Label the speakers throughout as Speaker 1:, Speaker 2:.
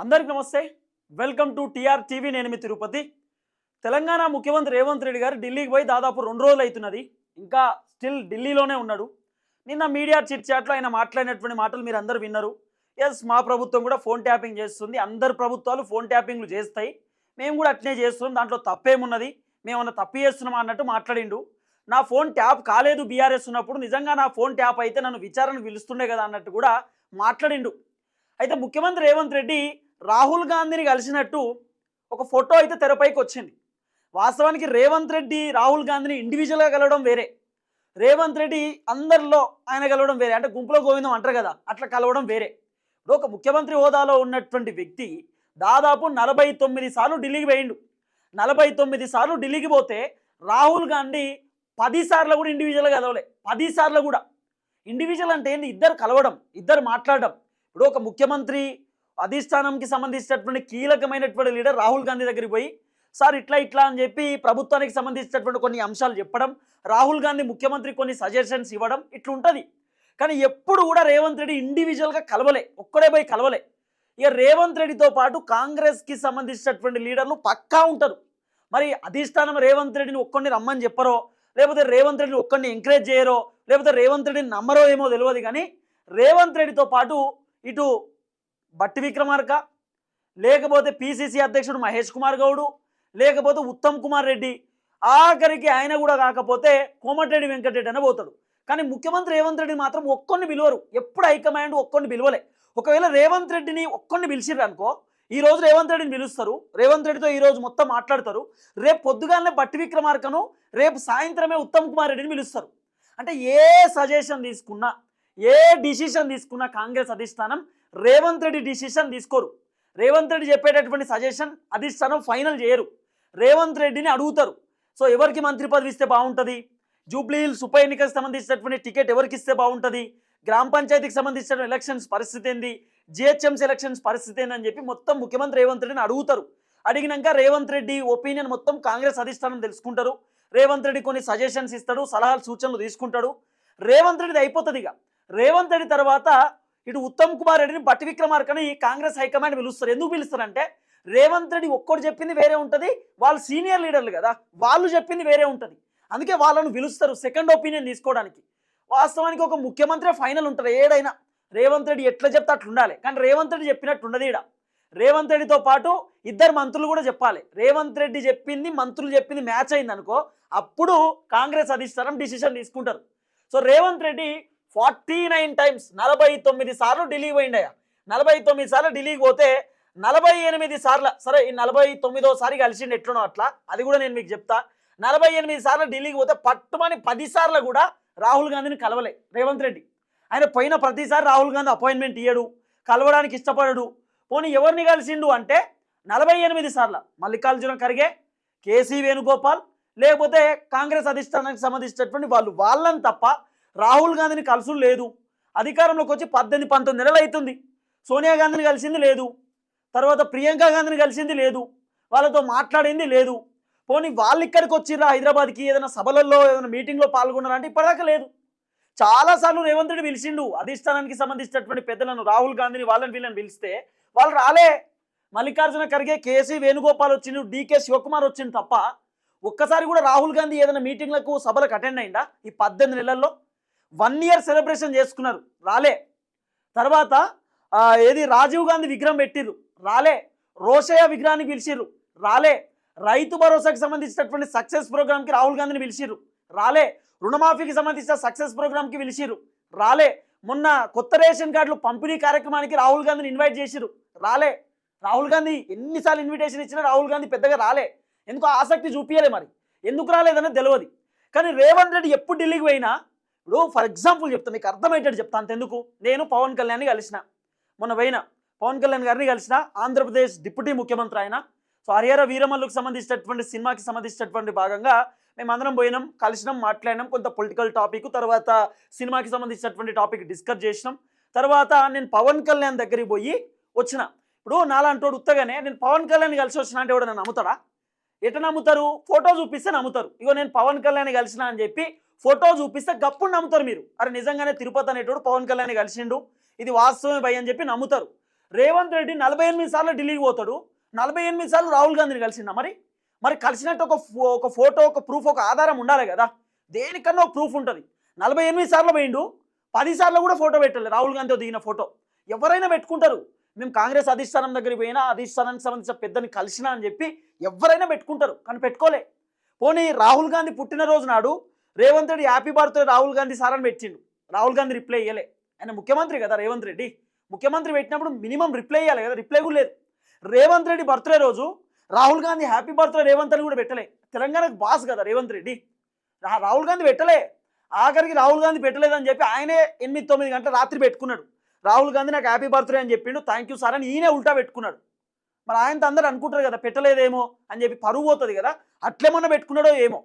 Speaker 1: అందరికి నమస్తే. Welcome to TR TV. నేను మీ తిరుపతి. తెలంగాణ ముఖ్యమంత్రి రేవంత్ రెడ్డి గారు ఢిల్లీకి పోయి దాదాపు రెండు రోజులు అవుతున్నది. ఇంకా స్టిల్ ఢిల్లీలోనే ఉన్నాడు. నిన్న మీడియా చిట్ చాట్లో ఆయన మాట్లాడినటువంటి మాటలు మీరు అందరూ విన్నారు. ఎస్ మా ప్రభుత్వం కూడా ఫోన్ ట్యాపింగ్ చేస్తుంది. అందరు ప్రభుత్వాలు ఫోన్ ట్యాపింగ్లు చేస్తాయి. మేము కూడా అట్లే చేస్తున్నాం. దాంట్లో తప్పేమున్నది? మేమన్నా తప్పు చేస్తున్నామా అన్నట్టు మాట్లాడిండు. నా ఫోన్ ట్యాప్ కాలేదు బీఆర్ఎస్ ఉన్నప్పుడు. నిజంగా నా ఫోన్ ట్యాప్ అయితే నన్ను విచారణకు పిలుస్తుండే కదా అన్నట్టు కూడా మాట్లాడిండు. అయితే ముఖ్యమంత్రి రేవంత్ రెడ్డి రాహుల్ గాంధీని కలిసినట్టు ఒక ఫోటో అయితే తెరపైకి వచ్చింది. వాస్తవానికి రేవంత్ రెడ్డి రాహుల్ గాంధీని ఇండివిజువల్గా కలవడం వేరే. రేవంత్ రెడ్డి అందరిలో ఆయన కలవడం వేరే. అంటే గుంపులో గోవిందం అంటారు కదా అట్లా కలవడం వేరే. ఒక ముఖ్యమంత్రి హోదాలో ఉన్నటువంటి వ్యక్తి దాదాపు నలభై తొమ్మిది సార్లు ఢిల్లీకి పోయిండు. నలభై తొమ్మిది సార్లు ఢిల్లీకి పోతే రాహుల్ గాంధీ పది సార్లు కూడా ఇండివిజువల్గా కలవలే. పది సార్లు కూడా. ఇండివిజువల్ అంటే ఏంది? ఇద్దరు కలవడం ఇద్దరు మాట్లాడడం. ఇప్పుడు ఒక ముఖ్యమంత్రి అధిష్టానంకి సంబంధించినటువంటి కీలకమైనటువంటి లీడర్ రాహుల్ గాంధీ దగ్గరికి పోయి సార్ ఇట్లా ఇట్లా అని చెప్పి ప్రభుత్వానికి సంబంధించినటువంటి కొన్ని అంశాలు చెప్పడం రాహుల్ గాంధీ ముఖ్యమంత్రి కొన్ని సజెషన్స్ ఇవ్వడం ఇట్లుంటుంది. కానీ ఎప్పుడు కూడా రేవంత్ రెడ్డి ఇండివిజువల్గా కలవలే ఒక్కడే పోయి కలవలే. ఇక రేవంత్ రెడ్డితో పాటు కాంగ్రెస్కి సంబంధించినటువంటి లీడర్లు పక్కా ఉంటారు. మరి అధిష్టానం రేవంత్ రెడ్డిని ఒక్కడిని రమ్మని చెప్పరో లేకపోతే రేవంత్ రెడ్డిని ఒక్కడిని ఎంకరేజ్ చేయరో లేకపోతే రేవంత్ రెడ్డిని నమ్మరో ఏమో తెలియదు కానీ రేవంత్ రెడ్డితో పాటు ఇటు బట్టి విక్రమార్క లేకపోతే పిసిసి అధ్యక్షుడు మహేష్ కుమార్ గౌడు లేకపోతే ఉత్తమ్ కుమార్ రెడ్డి. ఆఖరికి ఆయన కూడా కాకపోతే కోమటిరెడ్డి వెంకటరెడ్డి అని పోతాడు. కానీ ముఖ్యమంత్రి రేవంత్ రెడ్డి మాత్రం ఒక్కొన్ని పిలువరు. ఎప్పుడు హైకమాండ్ ఒక్కొన్ని పిలవలే. ఒకవేళ రేవంత్ రెడ్డిని ఒక్కొన్ని పిలిచిర్రు అనుకో ఈ రోజు రేవంత్ రెడ్డిని పిలుస్తారు. రేవంత్ రెడ్డితో ఈ రోజు మొత్తం మాట్లాడతారు. రేపు పొద్దుగానే బట్టి విక్రమార్కను రేపు సాయంత్రమే ఉత్తమ్ కుమార్ రెడ్డిని పిలుస్తారు. అంటే ఏ సజెషన్ తీసుకున్నా ఏ డిసిషన్ తీసుకున్నా కాంగ్రెస్ అధిష్టానం రేవంత్ రెడ్డి డిసిషన్ తీసుకోరు. రేవంత్ రెడ్డి చెప్పేటటువంటి సజెషన్ అధిష్టానం ఫైనల్ చేయరు. రేవంత్ రెడ్డిని అడుగుతారు. సో ఎవరికి మంత్రి పదవి ఇస్తే బాగుంటుంది? జూబ్లీ హిల్స్ ఉప ఎన్నికకు సంబంధించినటువంటి టికెట్ ఎవరికి ఇస్తే బాగుంటుంది? గ్రామ పంచాయతీకి సంబంధించిన ఎలక్షన్స్ పరిస్థితి ఏంది? జిహెచ్ఎంసీ ఎలక్షన్స్ పరిస్థితి ఏందని చెప్పి మొత్తం ముఖ్యమంత్రి రేవంత్ రెడ్డిని అడుగుతారు. అడిగినాక రేవంత్ రెడ్డి ఒపీనియన్ మొత్తం కాంగ్రెస్ అధిష్టానం తెలుసుకుంటారు. రేవంత్ రెడ్డి కొన్ని సజెషన్స్ ఇస్తాడు సలహాలు సూచనలు తీసుకుంటాడు. రేవంత్ రెడ్డిది అయిపోతుంది ఇక. రేవంత్ రెడ్డి తర్వాత ఇటు ఉత్తమ్ కుమార్ రెడ్డిని బట్టి విక్రమార్కని కాంగ్రెస్ హైకమాండ్ పిలుస్తారు. ఎందుకు పిలుస్తారంటే రేవంత్ రెడ్డి ఒక్కడు చెప్పింది వేరే ఉంటుంది వాళ్ళు సీనియర్ లీడర్లు కదా వాళ్ళు చెప్పింది వేరే ఉంటుంది. అందుకే వాళ్ళను పిలుస్తారు సెకండ్ ఒపీనియన్ తీసుకోవడానికి. వాస్తవానికి ఒక ముఖ్యమంత్రి ఫైనల్ ఉంటారు ఏడైనా. రేవంత్ రెడ్డి ఎట్లా చెప్తే అట్లా ఉండాలి. కానీ రేవంత్ రెడ్డి చెప్పినట్టు ఉండదు ఈడ. రేవంత్ రెడ్డితో పాటు ఇద్దరు మంత్రులు కూడా చెప్పాలి. రేవంత్ రెడ్డి చెప్పింది మంత్రులు చెప్పింది మ్యాచ్ అయింది అనుకో అప్పుడు కాంగ్రెస్ అధిష్టానం డిసిషన్ తీసుకుంటారు. So Revanth Reddy forty nine times నలభై తొమ్మిది సార్లు ఢిల్లీ పోయిండయా నలభై తొమ్మిది సార్లు ఢిల్లీకి పోతే నలభై ఎనిమిది సార్లు సరే ఈ నలభై తొమ్మిదోసారి కలిసిండు ఎట్లనో అట్లా అది కూడా నేను మీకు చెప్తా. నలభై ఎనిమిది సార్లు ఢిల్లీకి పోతే పట్టుమని పది సార్లు కూడా రాహుల్ గాంధీని కలవలే రేవంత్ రెడ్డి. ఆయన పోయిన ప్రతిసారి రాహుల్ గాంధీ అపాయింట్మెంట్ ఇయ్యడు కలవడానికి ఇష్టపడడు. పోనీ ఎవరిని కలిసిండు అంటే నలభై ఎనిమిది సార్లు మల్లికార్జున ఖర్గే కేసీ వేణుగోపాల్ లేకపోతే కాంగ్రెస్ అధిష్టానానికి సంబంధించినటువంటి వాళ్ళు వాళ్ళని తప్ప రాహుల్ గాంధీని కలుసులు లేదు. అధికారంలోకి వచ్చి పద్దెనిమిది పంతొమ్మిది నెలలు అవుతుంది సోనియా గాంధీని కలిసింది లేదు. తర్వాత ప్రియాంక గాంధీని కలిసింది లేదు. వాళ్ళతో మాట్లాడింది లేదు. పోనీ వాళ్ళు ఇక్కడికి వచ్చిర్రా హైదరాబాద్కి? ఏదైనా సభలలో ఏదైనా మీటింగ్లో పాల్గొన్నారా అంటే ఇప్పటిదాకా లేదు. చాలాసార్లు రేవంత్ రెడ్డి పిలిచిండు అధిష్టానానికి సంబంధించినటువంటి పెద్దలను రాహుల్ గాంధీని వాళ్ళని వీళ్ళని పిలిస్తే వాళ్ళు రాలే. మల్లికార్జున ఖర్గే కేసీ వేణుగోపాల్ వచ్చిండు డీకే శివకుమార్ వచ్చిండు తప్ప ఒక్కసారి కూడా రాహుల్ గాంధీ ఏదైనా మీటింగ్లకు సభలకు అటెండ్ అయిందా ఈ పద్దెనిమిది నెలల్లో? వన్ ఇయర్ సెలబ్రేషన్ చేసుకున్నారు. రాలే. తర్వాత ఏది రాజీవ్ గాంధీ విగ్రహం పెట్టిర్రు. రాలే. రోషయ్య విగ్రహాన్ని పిలిచిర్రు. రాలే. రైతు భరోసాకి సంబంధించినటువంటి సక్సెస్ ప్రోగ్రామ్కి రాహుల్ గాంధీని పిలిచిర్రు. రాలే. రుణమాఫీకి సంబంధించిన సక్సెస్ ప్రోగ్రామ్కి పిలిచిర్రు. రాలే. మొన్న కొత్త రేషన్ కార్డులు పంపిణీ కార్యక్రమానికి రాహుల్ గాంధీని ఇన్వైట్ చేసిర్రు. రాలే. రాహుల్ గాంధీ ఎన్నిసార్లు ఇన్విటేషన్ ఇచ్చినా రాహుల్ గాంధీ పెద్దగా రాలే. ఎందుకు ఆసక్తి చూపించలే మరి? ఎందుకు రాలేదనేది తెలియదు కానీ రేవంత్ రెడ్డి ఎప్పుడు ఢిల్లీకి పోయినా ఇప్పుడు ఫర్ ఎగ్జాంపుల్ చెప్తా మీకు అర్థమయ్యేటట్టు చెప్తా అంతెందుకు? నేను పవన్ కళ్యాణ్ని కలిసిన. మొన్న పోయిన పవన్ కళ్యాణ్ గారిని కలిసిన ఆంధ్రప్రదేశ్ డిప్యూటీ ముఖ్యమంత్రి ఆయన. సో హరిహర వీరమల్లుకు సంబంధించినటువంటి సినిమాకి సంబంధించినటువంటి భాగంగా మేమందరం పోయినాం కలిసినాం మాట్లాడినాం కొంత పొలిటికల్ టాపిక్ తర్వాత సినిమాకి సంబంధించినటువంటి టాపిక్ డిస్కస్ చేసినాం. తర్వాత నేను పవన్ కళ్యాణ్ దగ్గరికి పోయి వచ్చిన. ఇప్పుడు నాలాంటోడు ఉత్తగానే నేను పవన్ కళ్యాణ్ కలిసి వచ్చిన అంటే ఎవడన్నా నమ్ముతాడా? ఎట నమ్ముతారు? ఫోటో చూపిస్తే నమ్ముతారు. ఇగో నేను పవన్ కళ్యాణ్ కలిసిన అని చెప్పి ఫోటో చూపిస్తే గప్పుడు నమ్ముతారు మీరు. అరే నిజంగానే తిరుపతి అనేటోడు పవన్ కళ్యాణ్ కలిసిండు. ఇది వాస్తవమే భయ అని చెప్పి నమ్ముతారు. రేవంత్ రెడ్డి నలభై ఎనిమిది సార్లు ఢిల్లీకి పోతాడు. నలభై ఎనిమిది సార్లు రాహుల్ గాంధీని కలిసిండా మరి? మరి కలిసినట్టు ఒక ఫో- ఒక ఫోటో ఒక ప్రూఫ్ ఒక ఆధారం ఉండాలి కదా? దేనికన్నా ఒక ప్రూఫ్ ఉంటుంది. నలభై ఎనిమిది సార్లు పోయిండు. పది సార్లు కూడా ఫోటో పెట్టాలి రాహుల్ గాంధీతో దిగిన ఫోటో. ఎవరైనా పెట్టుకుంటారు. మేము కాంగ్రెస్ అధిష్టానం దగ్గరికి పోయినా అధిష్టానానికి సంబంధించిన పెద్దని కలిసినా అని చెప్పి ఎవరైనా పెట్టుకుంటారు. కానీ పెట్టుకోలే. పోనీ రాహుల్ గాంధీ పుట్టినరోజు నాడు Revanth Reddy happy birthday Rahul Gandhi sir అని పెట్టిండు. రాహుల్ గాంధీ రిప్లై ఇయ్యలే. ఆయన ముఖ్యమంత్రి కదా రేవంత్ రెడ్డి. ముఖ్యమంత్రి పెట్టినప్పుడు మినిమం రిప్లై ఇవ్వాలి కదా రిప్లై కూడా లేదు. రేవంత్ రెడ్డి బర్త్డే రోజు రాహుల్ గాంధీ హ్యాపీ బర్త్డే రేవంత్ అని కూడా పెట్టలే. తెలంగాణకు బాస్ కదా రేవంత్ రెడ్డి. రాహుల్ గాంధీ పెట్టలే. ఆఖరికి రాహుల్ గాంధీ పెట్టలేదని చెప్పి ఆయనే ఎనిమిది తొమ్మిది గంటల రాత్రి పెట్టుకున్నాడు. రాహుల్ గాంధీ నాకు హ్యాపీ బర్త్డే అని చెప్పిండు. థ్యాంక్ యూ సార్ అని ఈయనే ఉల్టా పెట్టుకున్నాడు. మరి ఆయనతో అందరూ అనుకుంటారు కదా పెట్టలేదేమో అని చెప్పి పరువు పోతుంది కదా అట్లేమన్నా పెట్టుకున్నాడో ఏమో.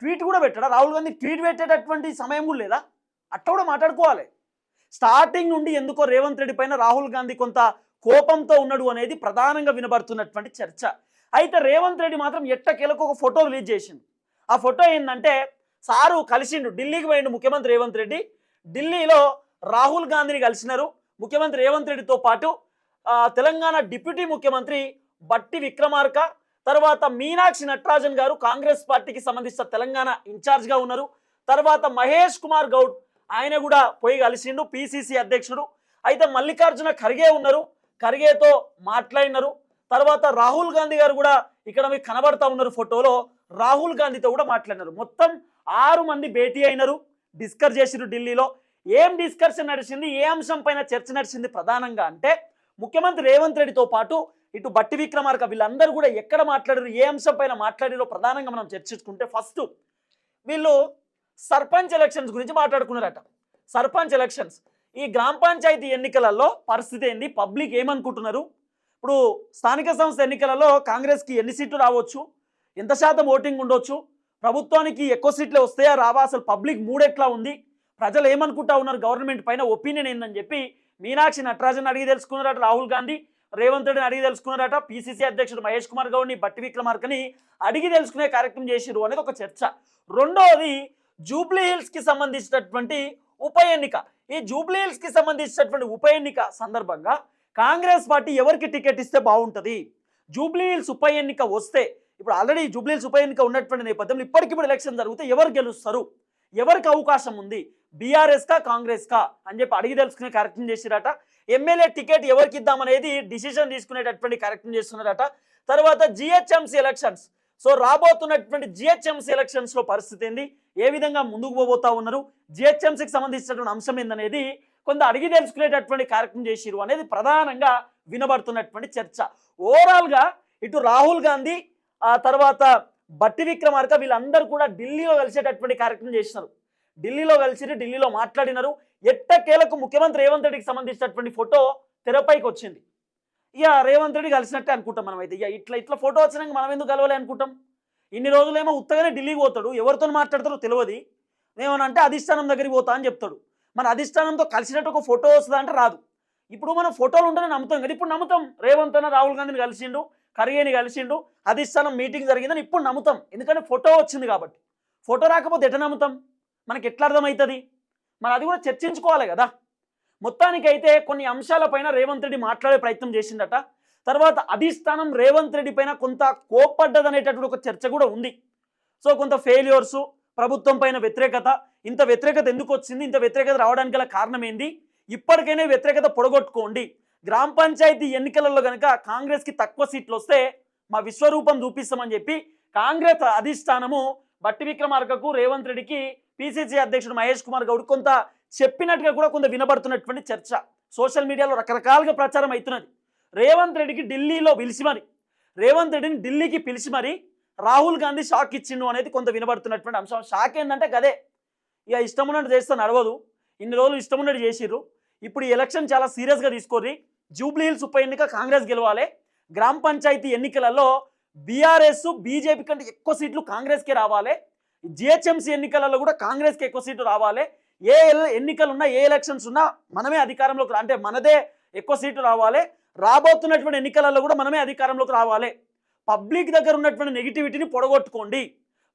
Speaker 1: ట్వీట్ కూడా పెట్టాడా? రాహుల్ గాంధీ ట్వీట్ పెట్టేటటువంటి సమయం కూడా లేదా? అట్లా కూడా మాట్లాడుకోవాలి. స్టార్టింగ్ నుండి ఎందుకో రేవంత్ రెడ్డి పైన రాహుల్ గాంధీ కొంత కోపంతో ఉన్నాడు అనేది ప్రధానంగా వినబడుతున్నటువంటి చర్చ. అయితే రేవంత్ రెడ్డి మాత్రం ఎట్టకేలకు ఒక ఫోటో రిలీజ్ చేసిండు. ఆ ఫోటో ఏంటంటే సారు కలిసిండు ఢిల్లీకి పోయిండు ముఖ్యమంత్రి రేవంత్ రెడ్డి. ఢిల్లీలో రాహుల్ గాంధీని కలిసినారు. ముఖ్యమంత్రి రేవంత్ రెడ్డితో పాటు తెలంగాణ డిప్యూటీ ముఖ్యమంత్రి బట్టి విక్రమార్క తర్వాత మీనాక్షి నటరాజన్ గారు కాంగ్రెస్ పార్టీకి సంబంధించిన తెలంగాణ ఇన్ఛార్జ్గా ఉన్నారు. తర్వాత మహేష్ కుమార్ గౌడ్ ఆయన కూడా పోయి కలిసిండు పిసిసి అధ్యక్షుడు. అయితే మల్లికార్జున ఖర్గే ఉన్నారు. ఖర్గేతో మాట్లాడినారు. తర్వాత రాహుల్ గాంధీ గారు కూడా ఇక్కడ మీకు కనబడతా ఉన్నారు ఫోటోలో. రాహుల్ గాంధీతో కూడా మాట్లాడినారు. మొత్తం ఆరు మంది భేటీ అయినారు. డిస్కస్ చేసిరు ఢిల్లీలో. ఏం డిస్కషన్ నడిచింది? ఏ అంశం పైన చర్చ నడిచింది? ప్రధానంగా అంటే ముఖ్యమంత్రి రేవంత్ రెడ్డితో పాటు ఇటు బట్టి విక్రమార్క వీళ్ళందరూ కూడా ఎక్కడ మాట్లాడారు ఏ అంశం పైన మాట్లాడారో ప్రధానంగా మనం చర్చించుకుంటే ఫస్ట్ వీళ్ళు సర్పంచ్ ఎలక్షన్స్ గురించి మాట్లాడుకున్నారట. సర్పంచ్ ఎలక్షన్స్ ఈ గ్రామ పంచాయతీ ఎన్నికలలో పరిస్థితి ఏంది? పబ్లిక్ ఏమనుకుంటున్నారు? ఇప్పుడు స్థానిక సంస్థ ఎన్నికలలో కాంగ్రెస్కి ఎన్ని సీట్లు రావచ్చు? ఎంత శాతం ఓటింగ్ ఉండొచ్చు? ప్రభుత్వానికి ఎక్కువ సీట్లు వస్తాయా? రావా? అసలు పబ్లిక్ మూడ్ ఎట్లా ఉంది? ప్రజలు ఏమనుకుంటా ఉన్నారు? గవర్నమెంట్ పైన ఒపీనియన్ ఏందని చెప్పి మీనాక్షి నటరాజన్ అడిగి తెలుసుకున్నారట రాహుల్ గాంధీ. రేవంత్ రెడ్డిని అడిగి తెలుసుకున్నారట. పిసిసి అధ్యక్షుడు మహేష్ కుమార్ గౌడ్ని బట్టి విక్రమార్కని అడిగి తెలుసుకునే కార్యక్రమం చేసిరు అనేది ఒక చర్చ. రెండవది జూబ్లీ హిల్స్కి సంబంధించినటువంటి ఉప ఎన్నిక. ఈ జూబ్లీ హిల్స్కి సంబంధించినటువంటి ఉప ఎన్నిక సందర్భంగా కాంగ్రెస్ పార్టీ ఎవరికి టికెట్ ఇస్తే బాగుంటుంది? జూబ్లీ హిల్స్ ఉప ఎన్నిక వస్తే ఇప్పుడు ఆల్రెడీ జూబ్లీ హిల్స్ ఉప ఎన్నిక ఉన్నటువంటి నేపథ్యంలో ఇప్పటికిప్పుడు ఎలక్షన్ జరిగితే ఎవరు గెలుస్తారు? ఎవరికి అవకాశం ఉంది? బీఆర్ఎస్ కా కాంగ్రెస్ కా అని చెప్పి అడిగి తెలుసుకునే కార్యక్రమం చేసిరట ఎమ్మెల్యే టికెట్ ఎవరికి ఇద్దామనేది డిసిషన్ తీసుకునేటటువంటి కార్యక్రమం చేస్తున్నారట. తర్వాత జిహెచ్ఎంసీ ఎలక్షన్స్ సో రాబోతున్నటువంటి జిహెచ్ఎంసీ ఎలక్షన్స్లో పరిస్థితి ఏంది? ఏ విధంగా ముందుకు పోబోతా ఉన్నారు? జిహెచ్ఎంసీకి సంబంధించినటువంటి అంశం ఏందనేది కొంత అడిగి తెలుసుకునేటటువంటి కార్యక్రమం చేసిరు అనేది ప్రధానంగా వినబడుతున్నటువంటి చర్చ. ఓవరాల్గా ఇటు రాహుల్ గాంధీ ఆ తర్వాత బట్టి విక్రమార్క వీళ్ళందరూ కూడా ఢిల్లీలో కలిసేటటువంటి కార్యక్రమం చేసినారు. ఢిల్లీలో కలిసి ఢిల్లీలో మాట్లాడినారు. ఎట్టకేలకు ముఖ్యమంత్రి రేవంత్ రెడ్డికి సంబంధించినటువంటి ఫోటో తెరపైకి వచ్చింది. ఇక రేవంత్ రెడ్డి కలిసినట్టే అనుకుంటాం మనం అయితే ఇక ఇట్లా ఇట్లా ఫోటో వచ్చినాక మనం ఎందుకు కలవాలి అనుకుంటాం? ఇన్ని రోజులేమో ఉత్తగానే ఢిల్లీకి పోతాడు. ఎవరితో మాట్లాడతారో తెలియదు ఏమనంటే అధిష్టానం దగ్గరికి పోతా అని చెప్తాడు. మన అధిష్టానంతో కలిసినట్టు ఒక ఫోటో వస్తుందా అంటే రాదు. ఇప్పుడు మనం ఫోటోలు ఉంటేనే నమ్ముతాం కదా. ఇప్పుడు నమ్ముతాం. రేవంత్ అన్న రాహుల్ గాంధీని కలిసిండు ఖర్గేని కలిసిండు అధిష్టానం మీటింగ్ జరిగిందని ఇప్పుడు నమ్ముతాం. ఎందుకంటే ఫోటో వచ్చింది కాబట్టి. ఫోటో రాకపోతే ఎట్లా నమ్ముతాం? మనకి ఎట్లా అర్థమవుతుంది? మనం అది కూడా చర్చించుకోవాలి కదా. మొత్తానికైతే కొన్ని అంశాలపైన రేవంత్ రెడ్డి మాట్లాడే ప్రయత్నం చేసిందట తర్వాత అధిష్టానం రేవంత్ రెడ్డి పైన కొంత కోప్పడ్డదనేటటువంటి ఒక చర్చ కూడా ఉంది. సో కొంత ఫెయిల్యూర్స్ ప్రభుత్వం పైన వ్యతిరేకత ఇంత వ్యతిరేకత ఎందుకు వచ్చింది ఇంత వ్యతిరేకత రావడానికి గల కారణం ఏంది? ఇప్పటికైనా వ్యతిరేకత పొడగొట్టుకోండి. గ్రామ పంచాయతీ ఎన్నికలలో కనుక కాంగ్రెస్కి తక్కువ సీట్లు వస్తే మా విశ్వరూపం చూపిస్తామని చెప్పి కాంగ్రెస్ అధిష్టానము బట్టి విక్రమార్కకు రేవంత్ రెడ్డికి పిసిసి అధ్యక్షుడు మహేష్ కుమార్ గౌడ్ కొంత చెప్పినట్టుగా కూడా కొంత వినబడుతున్నటువంటి చర్చ. సోషల్ మీడియాలో రకరకాలుగా ప్రచారం అవుతున్నది. రేవంత్ రెడ్డికి ఢిల్లీలో పిలిచి మరి రేవంత్ రెడ్డిని ఢిల్లీకి పిలిచి మరి రాహుల్ గాంధీ షాక్ ఇచ్చిండు అనేది కొంత వినబడుతున్నటువంటి అంశం. షాక్ ఏంటంటే గదే. ఇక ఇష్టం ఉన్నట్టు చేస్తే నడవదు. ఇన్ని రోజులు ఇష్టం ఉన్నట్టు చేసిర్రు. ఇప్పుడు ఈ ఎలక్షన్ చాలా సీరియస్గా తీసుకోర్రి. జూబ్లీ హిల్స్ ఉప ఎన్నిక కాంగ్రెస్ గెలవాలి. గ్రామ పంచాయతీ ఎన్నికలలో బీఆర్ఎస్ బీజేపీ కంటే ఎక్కువ సీట్లు కాంగ్రెస్కే రావాలి. జిహెచ్ఎంసీ ఎన్నికలలో కూడా కాంగ్రెస్కి ఎక్కువ సీటు రావాలి. ఏ ఎన్నికలు ఉన్నా ఏ ఎలక్షన్స్ ఉన్నా మనమే అధికారంలోకి అంటే మనదే ఎక్కువ సీటు రావాలి. రాబోతున్నటువంటి ఎన్నికలలో కూడా మనమే అధికారంలోకి రావాలి. పబ్లిక్ దగ్గర ఉన్నటువంటి నెగిటివిటీని పొడగొట్టుకోండి.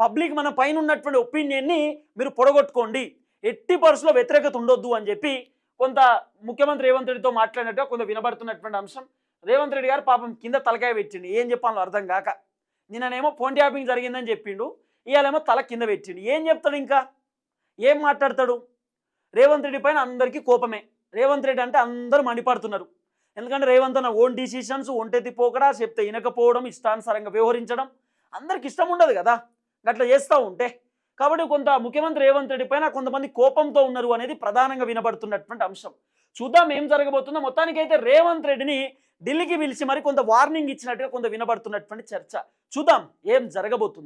Speaker 1: పబ్లిక్ మన పైన ఉన్నటువంటి ఒపీనియన్ని మీరు పొడగొట్టుకోండి. ఎట్టి పర్సులో వ్యతిరేకత ఉండొద్దు అని చెప్పి కొంత ముఖ్యమంత్రి రేవంత్ రెడ్డితో మాట్లాడినట్టుగా కొంత వినబడుతున్నటువంటి అంశం. రేవంత్ రెడ్డి గారు పాపం కింద తలకాయ పెట్టిండు. ఏం చెప్పాలో అర్థం కాక. నిన్ననేమో ఫోన్ ట్యాపింగ్ జరిగిందని చెప్పిండు. ఇవాళేమో తల కింద పెట్టిండు. ఏం చెప్తాడు ఇంకా? ఏం మాట్లాడతాడు? రేవంత్ రెడ్డి పైన అందరికీ కోపమే. రేవంత్ రెడ్డి అంటే అందరూ మండిపడుతున్నారు. ఎందుకంటే రేవంత్ అన్న ఓన్ డిసిషన్స్ ఒంటెత్తి పోకడా చెప్తే వినకపోవడం ఇష్టానుసారంగా వ్యవహరించడం అందరికి ఇష్టం ఉండదు కదా. అట్లా చేస్తూ ఉంటే. కాబట్టి కొంత ముఖ్యమంత్రి రేవంత్ రెడ్డి పైన కొంతమంది కోపంతో ఉన్నారు అనేది ప్రధానంగా వినబడుతున్నటువంటి అంశం. చూద్దాం ఏం జరగబోతుందో. మొత్తానికైతే రేవంత్ రెడ్డిని ఢిల్లీకి పిలిచి మరి కొంత వార్నింగ్ ఇచ్చినట్టుగా కొంత వినబడుతున్నటువంటి చర్చ. చూద్దాం ఏం జరగబోతుంది.